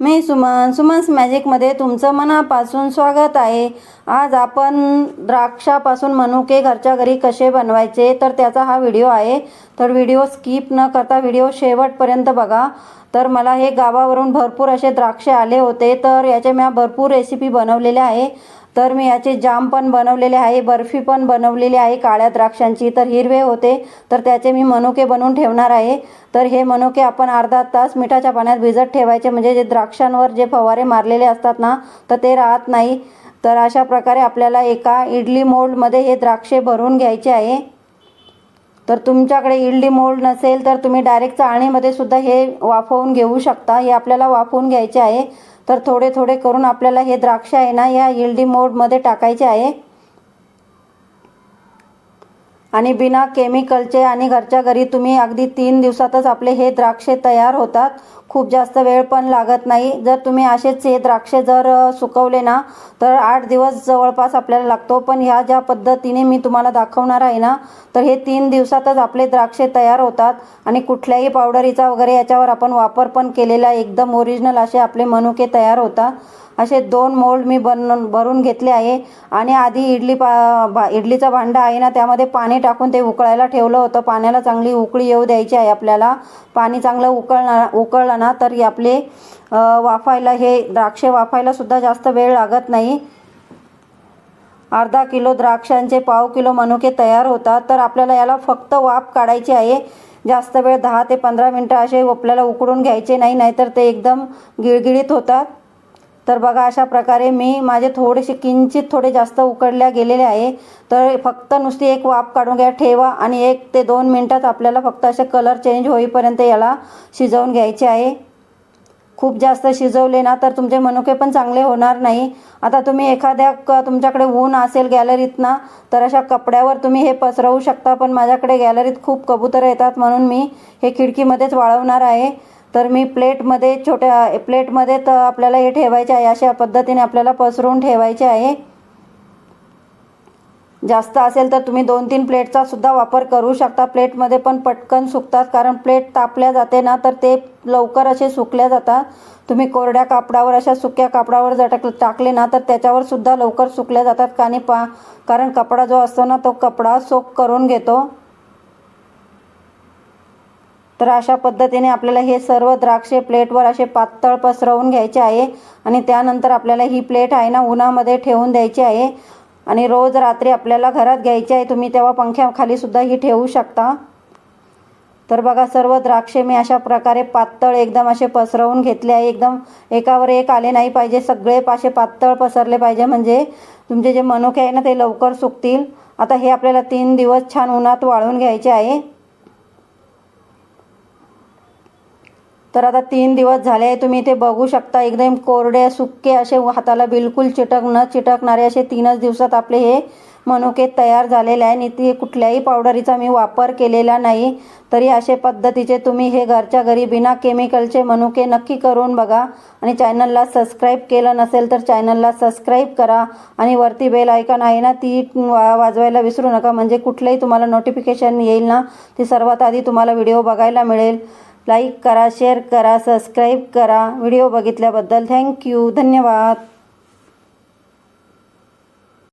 मी सुमन सुमन्स मॅजिकमध्ये तुमचं मनापासून स्वागत आहे. आज आपण द्राक्षापासून मनुके घरच्या घरी कसे बनवायचे तर त्याचा हा व्हिडिओ आहे. तर व्हिडिओ स्किप न करता व्हिडिओ शेवटपर्यंत बघा. तर मला हे गावावरून भरपूर असे द्राक्षे आले होते तर याचे मी भरपूर रेसिपी बनवलेल्या आहे. तर मी याचे जाम पण बनवलेले आहे बर्फी पण बनवलेली आहे काळ्या द्राक्षांची. तर हिरवे होते तर त्याचे मी मनुके बनवून ठेवणार आहे. तर हे मनुके आपण अर्धा तास मिठाच्या पाण्यात भिजत ठेवायचे. म्हणजे जे द्राक्षांवर जे फवारे मारलेले असतात ना तर ते राहत नाही. तर अशा प्रकारे आपल्याला एका इडली मोल्डमध्ये हे द्राक्षे भरून घ्यायचे आहे. तर तुमच्याकडे इडली मोल्ड नसेल तर तुम्ही डायरेक्ट चाळणीमध्ये सुद्धा हे वाफवून घेऊ शकता. हे आपल्याला वाफवून घ्यायचे आहे. तर थोडे थोडे करून आपल्याला हे द्राक्ष आहे ना या इल्डी मोडमध्ये टाकायचे आहे. आणि बिना केमिकलचे आणि घरच्या घरी तुम्ही अगदी तीन दिवसातच आपले हे द्राक्षे तयार होतात. खूप जास्त वेळ पण लागत नाही. जर तुम्ही असेच हे द्राक्षे जर सुकवले ना तर आठ दिवस जवळपास आपल्याला लागतो. पण ह्या ज्या पद्धतीने मी तुम्हाला दाखवणार आहे ना तर हे तीन दिवसातच आपले द्राक्षे तयार होतात. आणि कुठल्याही पावडरीचा वगैरे याच्यावर आपण वापर पण केलेला एकदम ओरिजिनल असे आपले मनुके तयार होतात. असे दोन मोल्ड मी बन भरून घेतले आहे. आणि आधी इडली पा भा इडलीचं भांडं आहे ना त्यामध्ये पाणी टाकून ते उकळायला ठेवलं होतं. पाण्याला चांगली उकळी येऊ द्यायची आहे आपल्याला. पाणी चांगलं उकळणार उकळलं ना तर आपले वाफायला हे द्राक्षे वाफायला सुद्धा जास्त वेळ लागत नाही. अर्धा किलो द्राक्षांचे पाव किलो मनुके तयार होतात तर आपल्याला याला फक्त वाफ काढायची आहे. जास्त वेळ दहा ते पंधरा मिनटं असे आपल्याला उकडून घ्यायचे नाही नाहीतर ते एकदम गिळगिळीत होतात. तर बघा अशा प्रकारे मी माझे थोडेसे किंचित थोडे जास्त उकडल्या गेलेले आहे. तर फक्त नुसती एक वाफ काढून घ्या ठेवा आणि एक ते दोन मिनटात आपल्याला फक्त असे कलर चेंज होईपर्यंत याला शिजवून घ्यायचे आहे. खूप जास्त शिजवले ना तर तुमचे मनुके पण चांगले होणार नाही. आता तुम्ही एखाद्या क तुमच्याकडे ऊन असेल गॅलरीत ना तर अशा कपड्यावर तुम्ही हे पसरवू शकता पण माझ्याकडे गॅलरीत खूप कबूतर येतात म्हणून मी हे खिडकीमध्येच वाळवणार आहे. तर मी प्लेटमध्ये छोट्या प्लेटमध्ये तर आपल्याला हे ठेवायचे आहे अशा पद्धतीने आपल्याला पसरून ठेवायचे आहे. जास्त असेल तर तुम्ही दोन तीन प्लेटचा सुद्धा वापर करू शकता. प्लेटमध्ये पण पटकन सुकतात कारण प्लेट तापल्या जाते ना तर ते लवकर असे सुकल्या जातात. तुम्ही कोरड्या कापडावर अशा सुक्या कापडावर जर टाक टाकले ना तर त्याच्यावर सुद्धा लवकर सुकल्या जातात. कानी पा कारण कपडा जो असतो ना तो कपडा सोक करून घेतो. तर अशा पद्धतीने आपल्याला हे सर्व द्राक्षे प्लेटवर असे पातळ पसरवून घ्यायचे आहे आणि त्यानंतर आपल्याला ही प्लेट आहे ना उन्हामध्ये ठेवून द्यायची आहे. आणि रोज रात्री आपल्याला घरात घ्यायची आहे तुम्ही तेव्हा पंख्याखाली सुद्धा ही ठेवू शकता. तर बघा सर्व द्राक्षे मी अशा प्रकारे पातळ एकदम असे पसरवून घेतले आहे. एकदम एकावर एक आले नाही पाहिजे सगळे पाशे पातळ पसरले पाहिजे. म्हणजे तुमचे जे मनुके आहे ना ते लवकर सुकतील. आता हे आपल्याला तीन दिवस छान उन्हात वाळून घ्यायचे आहे. तर आता तीन दिवस झाले आहे तुम्ही इथे बघू शकता एकदम कोरडे सुके असे हाताला बिलकुल चिटक न चिटकणारे असे तीनच दिवसात आपले हे मनुके तयार झालेले आहे. आणि ते कुठल्याही पावडरीचा मी वापर केलेला नाही. तरी असे पद्धतीचे तुम्ही हे घरच्या घरी बिना केमिकलचे मनुके नक्की करून बघा. आणि चॅनलला सबस्क्राईब केलं नसेल तर चॅनलला सबस्क्राईब करा. आणि वरती बेल आयकॉन आहे ना ती वा वाजवायला विसरू नका. म्हणजे कुठलंही तुम्हाला नोटिफिकेशन येईल ना ती सर्वात आधी तुम्हाला व्हिडिओ बघायला मिळेल. लाईक करा शेअर करा सबस्क्राईब करा. व्हिडिओ बघितल्याबद्दल थँक्यू. धन्यवाद.